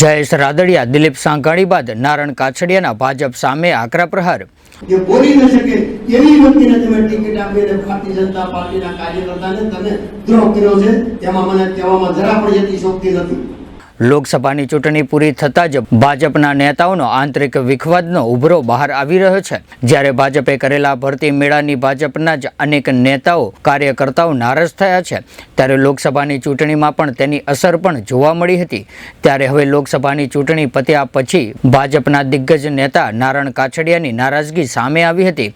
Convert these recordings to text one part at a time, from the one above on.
જયેશ રાદડિયા, દિલીપ સાંઘાણી બાદ નારણ કાછડિયાના ભાજપ સામે આકરા પ્રહાર. જે બોલી ન શકે એવી વ્યક્તિને તમે ટિકિટ આપીને ભારતીય જનતા પાર્ટીના કાર્યકર્તાને તમે દ્રોહ કર્યો છે તેમાં મને કહેવામાં જરા પણ યતિશોક્તિ નથી. લોકસભાની ચૂંટણી પૂરી થતાં જ ભાજપના નેતાઓનો આંતરિક વિખવાદનો ઉભરો બહાર આવી રહ્યો છે. જ્યારે ભાજપે કરેલા ભરતી મેળાની ભાજપના જ અનેક નેતાઓ કાર્યકર્તાઓ નારાજ થયા છે. ત્યારે લોકસભાની ચૂંટણીમાં પણ તેની અસર પણ જોવા મળી હતી. ત્યારે હવે લોકસભાની ચૂંટણી પત્યા પછી ભાજપના દિગ્ગજ નેતા નારણ કાછડિયાની નારાજગી સામે આવી હતી.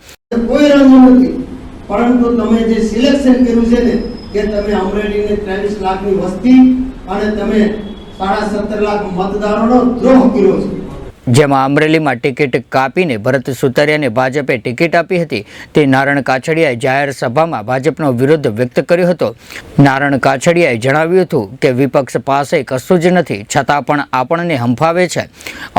પરંતુ તમે જે સિલેક્શન કર્યું છે ને, કે તમે અમરેલીની ત્રેવીસ લાખની વસ્તી અને તમે સાડા સત્તર લાખ મતદારોનો દ્રોહ કર્યો છે. જેમાં અમરેલીમાં ટિકિટ કાપીને ભરત સુતરિયાને ભાજપે ટિકિટ આપી હતી. તે નારણ કાછડિયાએ જાહેર સભામાં ભાજપનો વિરોધ વ્યક્ત કર્યો હતો. નારણ કાછડિયાએ જણાવ્યું હતું કે વિપક્ષ પાસે કશું જ નથી છતાં પણ આપણને હંફાવે છે.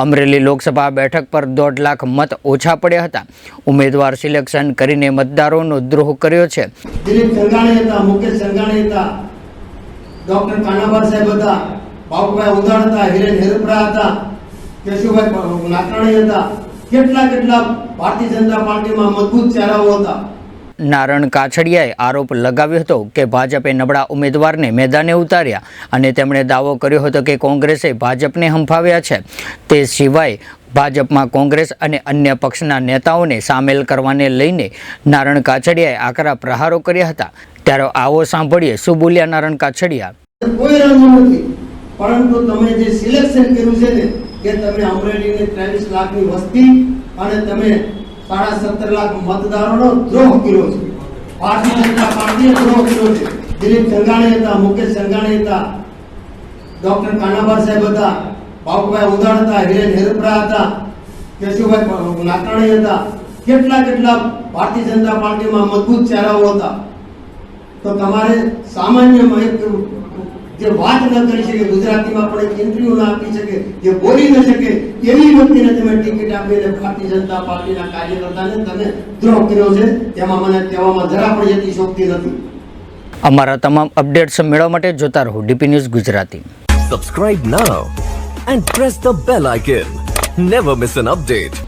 અમરેલી લોકસભા બેઠક પર દોઢ લાખ મત ઓછા પડ્યા હતા. ઉમેદવાર સિલેક્શન કરીને મતદારોનો દ્રોહ કર્યો છે. દિલીપ સંઘાણી હતા મુકેશ સંઘાણી હતા ડોક્ટર કાનાબાર સાહેબ હતા. બાબુભાઈ ઉદાણ હતા હિરેન હેરપરા હતા કેશુભાઈ નાકરાણી હતા કેટલા કેટલા ભારતીય જનતા પાર્ટીમાં મજબૂત ચહેરાઓ હતા. નારણ કાછડિયાએ આરોપ લગાવ્યો હતો કે ભાજપે નબળા ઉમેદવારને મેદાને ઉતાર્યા અને તેમણે દાવો કર્યો હતો કે કોંગ્રેસે ભાજપને હંફાવ્યા છે. તે સિવાય ભાજપમાં કોંગ્રેસ અને અન્ય પક્ષના નેતાઓને સામેલ કરવાને લઈને નારણ કાછડિયાએ આકરા પ્રહારો કર્યા હતા. ત્યારે આવો સાંભળીએ શું બોલ્યા નારણ કાછડિયા. કોઈ નથી. પરંતુ તમે જે સિલેક્શન કર્યું છે ને, કે તમે અમરેલીની ત્રેવીસ લાખની વસ્તી અને તમે સાડા સત્તર લાખ મતદારોનો દ્રોહ કર્યો છે. ભારતીય જનતા પાર્ટીએ દ્રોહ કર્યો છે. દિલીપ સંઘાણી હતા, મુકેશ સંઘાણી હતા, ડોક્ટર કાનાબાર સાહેબ હતા બાબુભાઈ ઉદાણ હતા, હિરેન હેરપરા હતા, કેશુભાઈ નાકાણી હતા. કેટલા કેટલા ભારતીય જનતા પાર્ટીમાં મજબૂત ચહેરાઓ હતા. તો તમારે સામાન્ય જે વાત ન કરી શકે ગુજરાતીમાં પણ એક ઇન્ટરવ્યુ ન આપી શકે જે બોલી ન શકે એવી વ્યક્તિને તમે ટિકિટ આપીને ભારતીય જનતા પાર્ટીના કાર્યકર્તાને તમે દ્રોહ કર્યો છે તેમાં મને કહેવામાં જરા પણ યતિશોક્તિ નથી. અમારા તમામ અપડેટ્સ મેળવવા માટે જોતા રહો DP news Gujarati. Subscribe now and press the bell icon never miss an update.